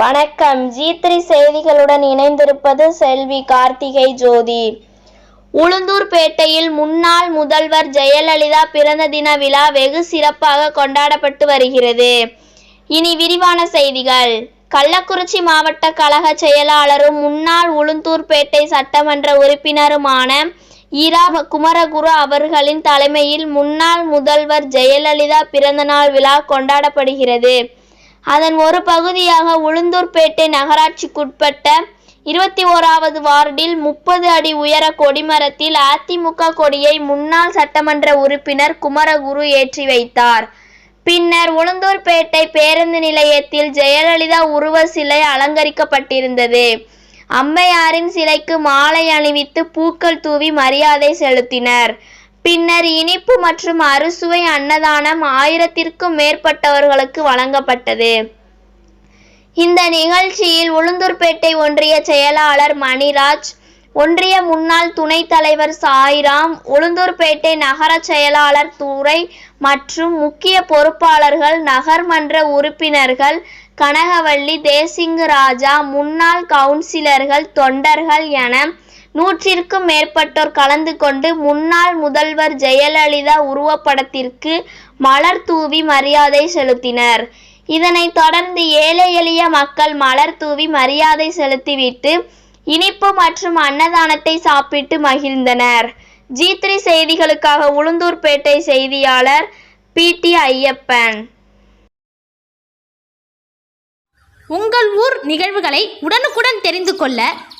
வணக்கம். G three செய்திகளுடன் இணைந்திருப்பது செல்வி கார்த்திகை ஜோதி. உளுந்தூர்பேட்டையில் முன்னாள் முதல்வர் ஜெயலலிதா பிறந்த தின விழா வெகு சிறப்பாக கொண்டாடப்பட்டு வருகிறது. இனி விரிவான செய்திகள். கள்ளக்குறிச்சி மாவட்ட கழக செயலாளரும் முன்னாள் உளுந்தூர்பேட்டை சட்டமன்ற உறுப்பினருமான ஈரா குமரகுரு அவர்களின் தலைமையில் முன்னாள் முதல்வர் ஜெயலலிதா பிறந்தநாள் விழா கொண்டாடப்படுகிறது. அதன் ஒரு பகுதியாக உளுந்தூர்பேட்டை நகராட்சிக்குட்பட்ட இருபத்தி ஓராவது வார்டில் முப்பது அடி உயர கொடிமரத்தில் அதிமுக கொடியை முன்னாள் சட்டமன்ற உறுப்பினர் குமரகுரு ஏற்றி வைத்தார். பின்னர் உளுந்தூர்பேட்டை பேருந்து நிலையத்தில் ஜெயலலிதா உருவ சிலை அலங்கரிக்கப்பட்டிருந்தது. அம்மையாரின் சிலைக்கு மாலை அணிவித்து பூக்கள் தூவி மரியாதை செலுத்தினர். பின்னர் இனிப்பு மற்றும் அறுசுவை அன்னதானம் ஆயிரத்திற்கும் மேற்பட்டவர்களுக்கு வழங்கப்பட்டது. இந்த நிகழ்ச்சியில் உளுந்தூர்பேட்டை ஒன்றிய செயலாளர் மணிராஜ் ஒன்றிய முன்னாள் துணைத் தலைவர் சாய்ராம் உளுந்தூர்பேட்டை நகர செயலாளர் துறை மற்றும் முக்கிய பொறுப்பாளர்கள் நகர்மன்ற உறுப்பினர்கள் கனகவள்ளி தேசிங்கு ராஜா முன்னாள் கவுன்சிலர்கள் தொண்டர்கள் என நூற்றிற்கும் மேற்பட்டோர் கலந்து கொண்டு முன்னாள் முதல்வர் ஜெயலலிதா உருவப்படத்திற்கு மலர் தூவி மரியாதை செலுத்தினர். இதனைத் தொடர்ந்து ஏழை எளிய மக்கள் மலர் தூவி மரியாதை செலுத்திவிட்டு இனிப்பு மற்றும் அன்னதானத்தை சாப்பிட்டு மகிழ்ந்தனர். ஜி த்ரீ செய்திகளுக்காக உளுந்தூர்பேட்டை செய்தியாளர் பி டி ஐயப்பன். உங்கள் ஊர் நிகழ்வுகளை உடனுக்குடன் தெரிந்து கொள்ள